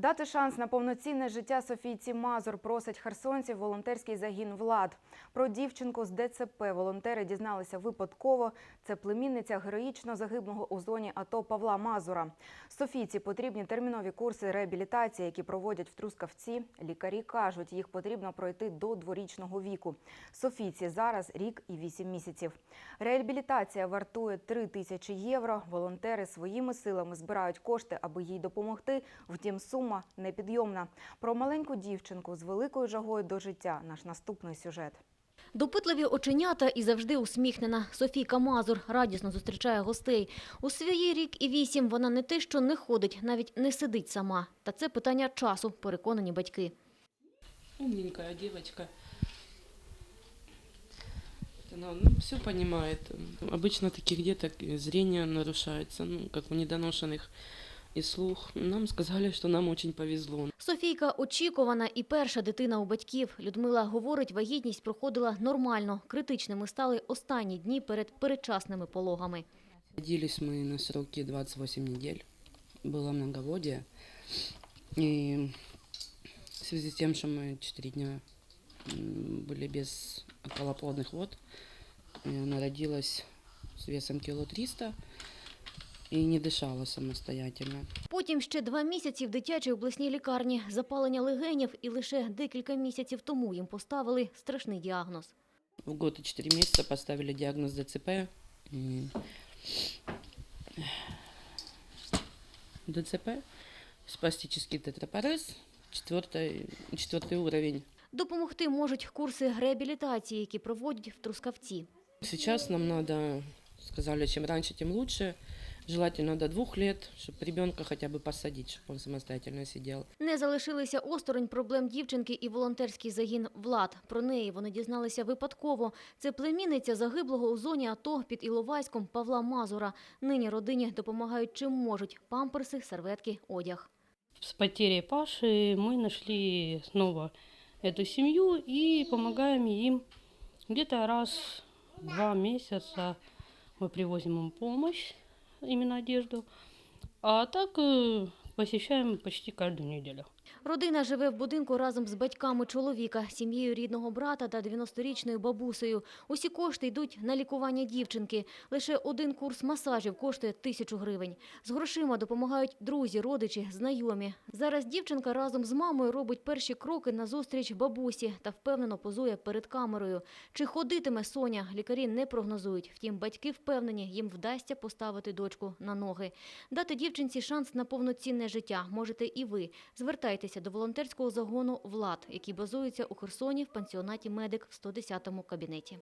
Дати шанс на повноцінне життя Софійці Мазур просить херсонців волонтерський загін «Влад». Про дівчинку з ДЦП волонтери дізналися випадково. Це племінниця героїчно загиблого у зоні АТО Павла Мазура. Софійці потрібні термінові курси реабілітації, які проводять в Трускавці. Лікарі кажуть, їх потрібно пройти до дворічного віку. Софійці зараз рік і вісім місяців. Реабілітація вартує 3 тисячі євро. Волонтери своїми силами збирають кошти, аби їй допомогти. Втім, сума непідйомна. Про маленьку дівчинку з великою жагою до життя наш наступний сюжет. Допитливі оченята і завжди усміхнена. Софійка Мазур радісно зустрічає гостей. У свої рік і вісім вона не те, що не ходить, навіть не сидить сама. Та це питання часу, переконані батьки. Умненькая девочка. Она ну, все понимает. Обычно таких деток зрение нарушается, ну, как у недоношенных и слух. Нам сказали, что нам очень повезло. Софійка очікувана і перша дитина у батьків. Людмила говорить, вагітність проходила нормально. Критичними стали останні дні перед передчасними пологами. Родились мы на сроки 28 недель. Было многоводие. И в связи с тем, что мы 4 дня м, были без околоплодных вод, и она родилась с весом кило 300 и не дышала самостоятельно. Потім ще два місяці в дитячій обласній лікарні запалення легенів, і лише декілька місяців тому їм поставили страшний діагноз. В год и 4 месяца поставили диагноз ДЦП. и ДЦП, спастический тетрапорез, четвертый, четвертый уровень. Допомогти можуть курси реабілітації, які проводять в Трускавці. Сейчас нам надо, сказали, чем раньше, тем лучше. Желательно до двух лет, чтобы ребенка хотя бы посадить, чтобы он самостоятельно сидел. Не залишилися осторонь проблем дівчинки і волонтерський загін «Влад». Про неї вони дізналися випадково. Це племінниця загиблого у зоні АТО під Іловайськом Павла Мазура. Нині родині допомагають чим можуть – памперси, серветки, одяг. С потерей Паши мы нашли снова эту семью и помогаем им где-то раз в два месяца мы привозим им помощь, именно одежду, а так э, посещаем почти каждую неделю. Родина живе в будинку разом з батьками чоловіка, сім'єю рідного брата та 90-річною бабусею. Усі кошти йдуть на лікування дівчинки. Лише один курс масажів коштує тисячу гривень. З грошима допомагають друзі, родичі, знайомі. Зараз дівчинка разом з мамою робить перші кроки на зустріч бабусі та впевнено позує перед камерою. Чи ходитиме Соня, лікарі не прогнозують. Втім, батьки впевнені, їм вдасться поставити дочку на ноги. Дати дівчинці шанс на повноцінне життя можете і ви. Звертайтеся до волонтерського загону «Влад», який базується у Херсоні в пансіонаті «Медик» в 110-му кабінеті.